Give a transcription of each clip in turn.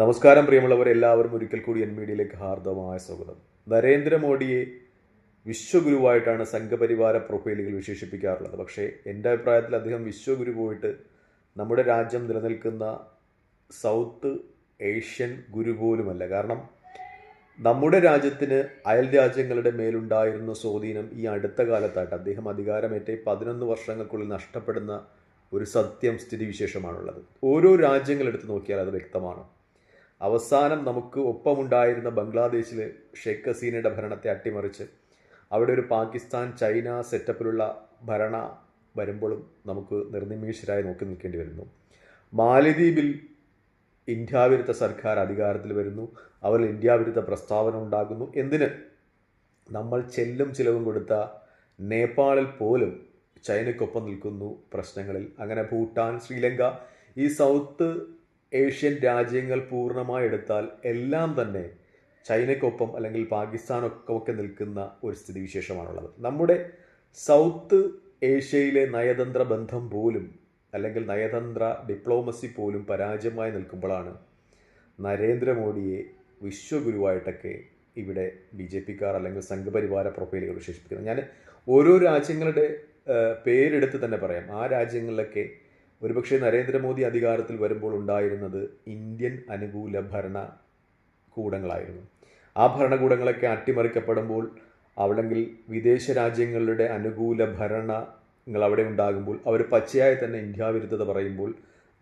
നമസ്കാരം പ്രിയമുള്ളവർ എല്ലാവരും ഒരിക്കൽ കൂടി എൻ മീഡിയയിലേക്ക് ഹാർദവമായ സ്വാഗതം. നരേന്ദ്രമോദിയെ വിശ്വഗുരുവായിട്ടാണ് സംഘപരിവാര പ്രൊഫൈലുകൾ വിശേഷിപ്പിക്കാറുള്ളത്. പക്ഷേ എന്റെ അഭിപ്രായത്തിൽ അദ്ദേഹം വിശ്വഗുരു പോയിട്ട് നമ്മുടെ രാജ്യം നിലനിൽക്കുന്ന സൗത്ത് ഏഷ്യൻ ഗുരു പോലുമല്ല. കാരണം നമ്മുടെ രാജ്യത്തിന് അയൽ രാജ്യങ്ങളുടെ മേലുണ്ടായിരുന്ന സ്വാധീനം ഈ അടുത്ത കാലത്തായിട്ട് അദ്ദേഹം അധികാരമേറ്റ പതിനൊന്ന് വർഷങ്ങൾക്കുള്ളിൽ നഷ്ടപ്പെടുന്ന ഒരു സത്യം സ്ഥിതിവിശേഷമാണുള്ളത്. ഓരോ രാജ്യങ്ങളെടുത്ത് നോക്കിയാൽ അത് വ്യക്തമാണ്. അവസാനം നമുക്ക് ഒപ്പമുണ്ടായിരുന്ന ബംഗ്ലാദേശിൽ ഷെയ്ഖ് ഹസീനയുടെ ഭരണത്തെ അട്ടിമറിച്ച് അവിടെ ഒരു പാകിസ്ഥാൻ ചൈന സെറ്റപ്പിലുള്ള ഭരണ വരുമ്പോഴും നമുക്ക് നിർനിമേഷരായി നോക്കി നിൽക്കേണ്ടി വരുന്നു. മാലദ്വീപിൽ ഇന്ത്യ വിരുദ്ധ സർക്കാർ അധികാരത്തിൽ വരുന്നു. അവർ ഇന്ത്യ വിരുദ്ധ പ്രസ്താവന ഉണ്ടാകുന്നു. എന്തിന്? നമ്മൾ ചെല്ലും ചിലവും കൊടുത്ത നേപ്പാളിൽ പോലും ചൈനയ്ക്കൊപ്പം നിൽക്കുന്നു പ്രശ്നങ്ങളിൽ. അങ്ങനെ ഭൂട്ടാൻ ശ്രീലങ്ക ഈ സൗത്ത് ഏഷ്യൻ രാജ്യങ്ങൾ പൂർണമായി എടുത്താൽ എല്ലാം തന്നെ ചൈനയ്ക്കൊപ്പം അല്ലെങ്കിൽ പാകിസ്ഥാനൊക്കെ നിൽക്കുന്ന ഒരു സ്ഥിതിവിശേഷമാണുള്ളത്. നമ്മുടെ സൗത്ത് ഏഷ്യയിലെ നയതന്ത്ര ബന്ധം പോലും അല്ലെങ്കിൽ നയതന്ത്ര ഡിപ്ലോമസി പോലും പരാജയമായി നിൽക്കുമ്പോഴാണ് നരേന്ദ്രമോദിയെ വിശ്വഗുരുവായിട്ടൊക്കെ ഇവിടെ ബി ജെ പിക്കാർ അല്ലെങ്കിൽ സംഘപരിവാര പ്രൊഫൈലുകൾ വിശേഷിപ്പിക്കുന്നത്. ഞാൻ ഓരോ രാജ്യങ്ങളുടെ പേരെടുത്ത് തന്നെ പറയാം. ആ രാജ്യങ്ങളിലൊക്കെ ഒരുപക്ഷെ നരേന്ദ്രമോദി അധികാരത്തിൽ വരുമ്പോൾ ഉണ്ടായിരുന്നത് ഇന്ത്യൻ അനുകൂല ഭരണ കൂടങ്ങളായിരുന്നു. ആ ഭരണകൂടങ്ങളൊക്കെ അട്ടിമറിക്കപ്പെടുമ്പോൾ അവിടെങ്കിൽ വിദേശ രാജ്യങ്ങളുടെ അനുകൂല ഭരണങ്ങൾ അവിടെ ഉണ്ടാകുമ്പോൾ അവർ പച്ചയായി തന്നെ ഇന്ത്യ വിരുദ്ധത പറയുമ്പോൾ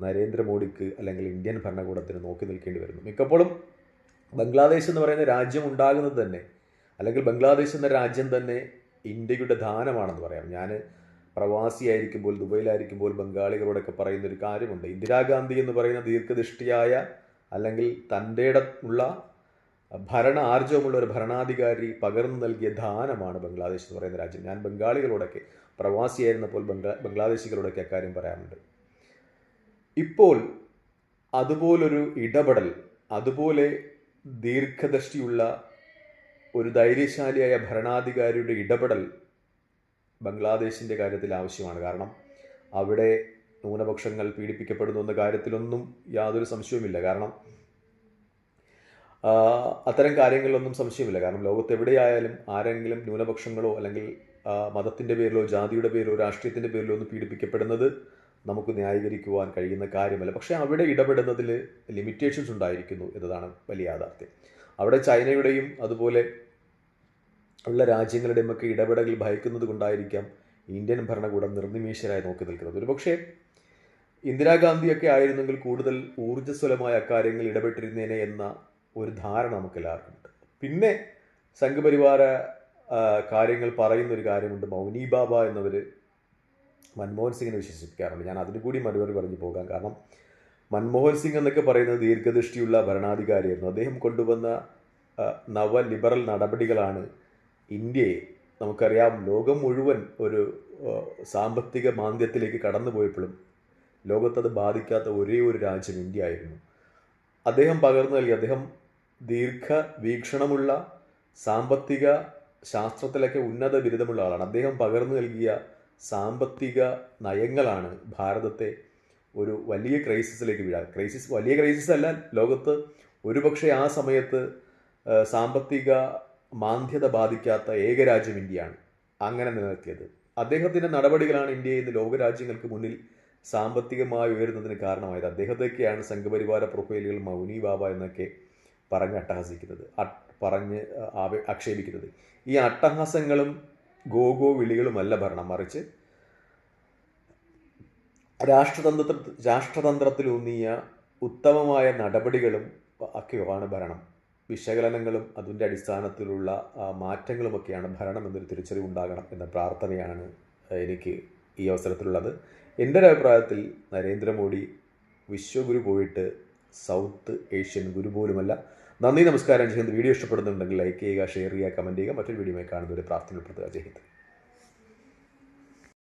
നരേന്ദ്രമോദിക്ക് അല്ലെങ്കിൽ ഇന്ത്യൻ ഭരണകൂടത്തിന് നോക്കി നിൽക്കേണ്ടി വരുന്നു. മിക്കപ്പോഴും ബംഗ്ലാദേശ് എന്ന് പറയുന്ന രാജ്യം ഉണ്ടാകുന്നത് തന്നെ അല്ലെങ്കിൽ ബംഗ്ലാദേശ് എന്ന രാജ്യം തന്നെ ഇന്ത്യയുടെ ദാനമാണെന്ന് പറയാം. ഞാൻ പ്രവാസിയായിരിക്കുമ്പോൾ ദുബൈയിലായിരിക്കുമ്പോൾ ബംഗാളികളോടൊക്കെ പറയുന്ന ഒരു കാര്യമുണ്ട്. ഇന്ദിരാഗാന്ധി എന്ന് പറയുന്ന ദീർഘദൃഷ്ടിയായ അല്ലെങ്കിൽ തന്റെ ഉള്ള ഭരണ ആർജവമുള്ള ഒരു ഭരണാധികാരി പകർന്നു നൽകിയ ദാനമാണ് ബംഗ്ലാദേശ് എന്ന് പറയുന്ന രാജ്യം. ഞാൻ ബംഗാളികളോടൊക്കെ പ്രവാസിയായിരുന്നപ്പോൾ ബംഗ്ലാ ബംഗ്ലാദേശികളോടൊക്കെ അക്കാര്യം പറയാറുണ്ട്. ഇപ്പോൾ അതുപോലൊരു ഇടപെടൽ അതുപോലെ ദീർഘദൃഷ്ടിയുള്ള ഒരു ധൈര്യശാലിയായ ഭരണാധികാരിയുടെ ഇടപെടൽ ബംഗ്ലാദേശിന്റെ കാര്യത്തിൽ ആവശ്യമാണ്. കാരണം അവിടെ ന്യൂനപക്ഷങ്ങൾ പീഡിപ്പിക്കപ്പെടുന്നു എന്ന കാര്യത്തിലൊന്നും യാതൊരു സംശയവുമില്ല. കാരണം അത്തരം കാര്യങ്ങളിലൊന്നും സംശയമില്ല. കാരണം ലോകത്ത് എവിടെയായാലും ആരെങ്കിലും ന്യൂനപക്ഷങ്ങളോ അല്ലെങ്കിൽ മതത്തിന്റെ പേരിലോ ജാതിയുടെ പേരിലോ രാഷ്ട്രീയത്തിന്റെ പേരിലോ ഒന്ന് പീഡിപ്പിക്കപ്പെടുന്നത് നമുക്ക് ന്യായീകരിക്കുവാൻ കഴിയുന്ന കാര്യമല്ല. പക്ഷേ അവിടെ ഇടപെടുന്നതിൽ ലിമിറ്റേഷൻസ് ഉണ്ടായിരിക്കുന്നു എന്നതാണ് വലിയ യാഥാർത്ഥ്യം. അവിടെ ചൈനയുടെയും അതുപോലെ ഉള്ള രാജ്യങ്ങളുടെയും ഒക്കെ ഇടപെടൽ ഭയക്കുന്നത് കൊണ്ടായിരിക്കാം ഇന്ത്യൻ ഭരണകൂടം നിർനിമേഷരായി നോക്കി നിൽക്കുന്നത്. ഒരുപക്ഷെ ഇന്ദിരാഗാന്ധിയൊക്കെ ആയിരുന്നെങ്കിൽ കൂടുതൽ ഊർജസ്വലമായ അക്കാര്യങ്ങൾ ഇടപെട്ടിരുന്നേനെ എന്ന ഒരു ധാരണ നമുക്ക് എല്ലാവർക്കും ഉണ്ട്. പിന്നെ സംഘപരിവാര കാര്യങ്ങൾ പറയുന്ന ഒരു കാര്യമുണ്ട്. മൗനി ബാബ എന്നവർ മൻമോഹൻ സിംഗിനെ വിശേഷിപ്പിക്കാറുണ്ട് ഞാൻ അതിനു കൂടി മറുപടി പറഞ്ഞു പോകാം. കാരണം മൻമോഹൻ സിംഗ് എന്നൊക്കെ പറയുന്നത് ദീർഘദൃഷ്ടിയുള്ള ഭരണാധികാരിയായിരുന്നു. അദ്ദേഹം കൊണ്ടുവന്ന നവ ലിബറൽ നടപടികളാണ് ഇന്ത്യയെ നമുക്കറിയാം ലോകം മുഴുവൻ ഒരു സാമ്പത്തിക മാന്ദ്യത്തിലേക്ക് കടന്നു പോയപ്പോഴും ലോകത്തത് ബാധിക്കാത്ത ഒരേ ഒരു രാജ്യം ഇന്ത്യ ആയിരുന്നു അദ്ദേഹം പകർന്നു നൽകി അദ്ദേഹം ദീർഘ വീക്ഷണമുള്ള സാമ്പത്തിക ശാസ്ത്രത്തിലൊക്കെ ഉന്നത ബിരുദമുള്ള ആളാണ്. അദ്ദേഹം പകർന്നു നൽകിയ സാമ്പത്തിക നയങ്ങളാണ് ഭാരതത്തെ ഒരു വലിയ ക്രൈസിസിലേക്ക് വീഴാൻ ക്രൈസിസ് വലിയ ക്രൈസിസ് അല്ല ലോകത്ത് ഒരുപക്ഷെ ആ സമയത്ത് സാമ്പത്തിക മാന്ദ്യത ബാധിക്കാത്ത ഏകരാജ്യം ഇന്ത്യയാണ്. അങ്ങനെ നിലനിർത്തിയത് അദ്ദേഹത്തിന്റെ നടപടികളാണ് ഇന്ത്യയെ ഇന്ന് ലോകരാജ്യങ്ങൾക്ക് മുന്നിൽ സാമ്പത്തികമായി ഉയരുന്നതിന് കാരണമായത്. അദ്ദേഹത്തെയൊക്കെയാണ് സംഘപരിവാര പ്രൊഫൈലുകൾ മൗനി ബാബ എന്നൊക്കെ പറഞ്ഞ് അട്ടഹസിക്കുന്നത്. പറഞ്ഞ് ആക്ഷേപിക്കുന്നത്. ഈ അട്ടഹാസങ്ങളും ഗോഗോ വിളികളുമല്ല ഭരണം. മറിച്ച് രാഷ്ട്രതന്ത്ര രാഷ്ട്രതന്ത്രത്തിലൂന്നിയ ഉത്തമമായ നടപടികളും ഒക്കെയാണ് ഭരണം. വിശകലനങ്ങളും അതിന്റെ അടിസ്ഥാനത്തിലുള്ള മാറ്റങ്ങളുമൊക്കെയാണ് ഭരണം എന്നൊരു തിരിച്ചറിവുണ്ടാകണം എന്ന പ്രാർത്ഥനയാണ് എനിക്ക് ഈ അവസരത്തിലുള്ളത്. എന്റെ ഒരു അഭിപ്രായത്തിൽ നരേന്ദ്രമോദി വിശ്വഗുരു പോയിട്ട് സൗത്ത് ഏഷ്യൻ ഗുരു പോലുമല്ല. നന്ദി നമസ്കാരം. ജയ്ഹിന്ദ് വീഡിയോ ഇഷ്ടപ്പെടുന്നുണ്ടെങ്കിൽ ലൈക്ക് ചെയ്യുക ഷെയർ ചെയ്യുക കമന്റ് ചെയ്യുക. മറ്റൊരു വീഡിയോയിൽ കാണുന്നവരെ പ്രാർത്ഥന ഉൾപ്പെടുത്തുക. ജയ് ഹിന്ദ്.